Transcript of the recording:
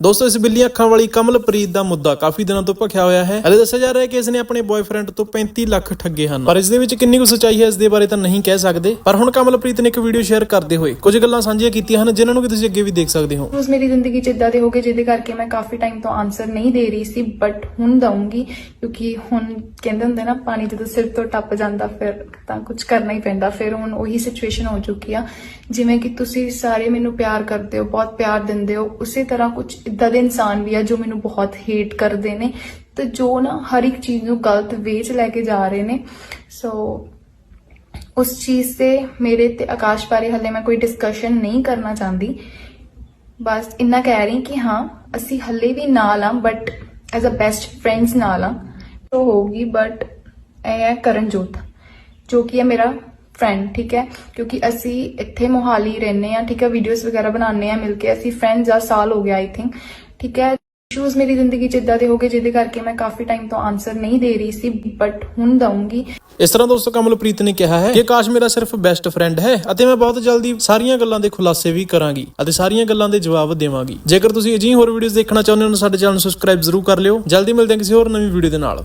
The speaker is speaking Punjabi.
ਦੋਸਤੋ, ਇਸ ਬਿੱਲੀਆਂ ਅੱਖਾਂ ਵਾਲੀ ਕਮਲਪ੍ਰੀਤ ਦਾ ਮੁੱਦਾ ਕਾਫੀ ਦਿਨਾਂ ਤੋਂ ਭਖਿਆ ਹੋਇਆ ਹੈ। ਹਲੇ ਦੱਸਿਆ ਜਾ ਰਿਹਾ ਹੈ ਕਿ ਇਸ ਨੇ ਆਪਣੇ ਬॉयਫ੍ਰੈਂਡ ਤੋਂ 35 ਲੱਖ ਠੱਗੇ ਹਨ। ਪਰ ਇਸ ਦੇ ਵਿੱਚ ਕਿੰਨੀ ਕੁ ਸੱਚਾਈ ਹੈ, ਇਸ ਦੇ ਬਾਰੇ ਤਾਂ ਨਹੀਂ ਕਹਿ ਸਕਦੇ। ਪਰ ਹੁਣ ਕਮਲਪ੍ਰੀਤ ਨੇ ਇੱਕ ਵੀਡੀਓ ਸ਼ੇਅਰ ਕਰਦੇ ਹੋਏ ਕੁਝ ਗੱਲਾਂ ਸਾਂਝੀਆਂ ਕੀਤੀਆਂ ਹਨ, ਜਿਨ੍ਹਾਂ ਨੂੰ ਕਿ ਤੁਸੀਂ ਅੱਗੇ ਵੀ ਦੇਖ ਸਕਦੇ ਹੋ। ਰੋਜ਼ ਮੇਰੀ ਜ਼ਿੰਦਗੀ 'ਚ ਇਦਾਂ ਦੇ ਹੋ ਗਏ, ਜਿਹਦੇ ਕਰਕੇ ਮੈਂ ਕਾਫੀ ਟਾਈਮ ਤੋਂ ਆਨਸਰ ਨਹੀਂ ਦੇ ਰਹੀ ਸੀ ਬਟ ਹੁਣ ਦਊਂਗੀ, ਕਿਉਂਕਿ ਹੁਣ ਕਹਿੰਦੇ ਹੁੰਦੇ ਨਾ, ਪਾਣੀ ਜਦੋਂ ਸਿਰ ਤੋਂ ਟੱਪ ਜਾਂਦਾ, ਫਿਰ ਤਾਂ ਕੁਝ ਕਰਨਾ ਹੀ ਪੈਂਦਾ। ਫਿਰ ਹੁਣ ਉਹੀ ਸਿਚੁਏਸ਼ਨ ਹੋ ਚੁੱਕੀ ਆ, ਜਿਵੇਂ ਕਿ ਤੁਸੀਂ ਸਾਰੇ ਮੈਨੂੰ ਪਿਆਰ ਕਰਦੇ ਹੋ, ਬਹੁਤ ਪਿਆਰ ਦਿੰਦੇ ਹੋ, ਉਸੇ ਤਰ੍ਹਾਂ ਕੁਝ ਇਦਾਂ ਦੇ ਇਨਸਾਨ ਵੀ ਆ ਜੋ ਮੈਨੂੰ ਬਹੁਤ ਹੇਟ ਕਰਦੇ ਨੇ ਤੇ ਜੋ ਨਾ ਹਰ ਇੱਕ ਚੀਜ਼ ਨੂੰ ਗਲਤ ਵੇ 'ਚ ਲੈ ਕੇ ਜਾ ਰਹੇ ਨੇ। ਸੋ ਉਸ ਚੀਜ਼ ਤੇ ਮੇਰੇ ਤੇ ਆਕਾਸ਼ ਬਾਰੇ ਹਲੇ ਮੈਂ ਕੋਈ ਡਿਸਕਸ਼ਨ ਨਹੀਂ ਕਰਨਾ ਚਾਹੁੰਦੀ। ਬਸ ਇੰਨਾ ਕਹਿ ਰਹੀ ਕਿ ਹਾਂ, ਅਸੀਂ ਹੱਲੇ ਵੀ ਨਾਲ ਆ but as a best friends ਨਾਲ ਆ। ਤੋ ਹੋਊਗੀ ਬਟ ਇਹ ਹੈ ਕਰਨਜੋਤ, ਜੋ ਕਿ ਹੈ ਮੇਰਾ ਫਰੈਂਡ ਠੀਕ ਹੈ ਕਿਉਂਕਿ ਅਸੀਂ ਇੱਥੇ ਮੋਹਾਲੀ ਰਹਿੰਦੇ ਆ ਠੀਕ ਹੈ ਵੀਡੀਓਜ਼ ਵਗੈਰਾ ਬਣਾਉਂਦੇ ਆ ਮਿਲ ਕੇ ਅਸੀਂ ਫਰੈਂਡਸ ਆ ਸਾਲ ਹੋ ਗਿਆ ਆਈ ਥਿੰਕ ਠੀਕ ਹੈ ਇਸ਼ੂਜ਼ ਮੇਰੀ ਜ਼ਿੰਦਗੀ 'ਚ ਇਦਾਂ ਦੇ ਹੋ ਗਏ ਜਿਹਦੇ ਕਰਕੇ ਮੈਂ ਕਾਫੀ ਟਾਈਮ ਤੋਂ ਆਨਸਰ ਨਹੀਂ ਦੇ ਰਹੀ ਸੀ ਬਟ ਹੁਣ ਦਊਂਗੀ ਇਸ ਤਰ੍ਹਾਂ ਦੋਸਤੋ ਕਮਲਪ੍ਰੀਤ ਨੇ ਕਿਹਾ ਹੈ ਕਿ ਆਕਾਸ਼ ਮੇਰਾ ਸਿਰਫ ਬੈਸਟ ਫਰੈਂਡ ਹੈ ਅਤੇ ਮੈਂ ਬਹੁਤ ਜਲਦੀ ਸਾਰੀਆਂ ਗੱਲਾਂ ਦੇ ਖੁਲਾਸੇ ਵੀ ਕਰਾਂਗੀ ਅਤੇ ਸਾਰੀਆਂ ਗੱਲਾਂ ਦੇ ਜਵਾਬ ਦੇਵਾਂਗੀ ਜੇਕਰ ਤੁਸੀਂ ਅਜਿਹੀ ਹੋਰ ਵੀਡੀਓਜ਼ ਦੇਖਣਾ ਚਾਹੁੰਦੇ ਹੋ ਤਾਂ ਸਾਡੇ ਚੈਨਲ ਨੂੰ ਸਬਸਕ੍ਰਾਈਬ ਜ਼ਰੂਰ ਕਰ ਲਿਓ ਜਲਦੀ ਮਿਲਦੇ ਹਾਂ ਕਿਸੇ ਹੋਰ ਨਵੀਂ ਵੀਡੀਓ ਦੇ ਨਾਲ।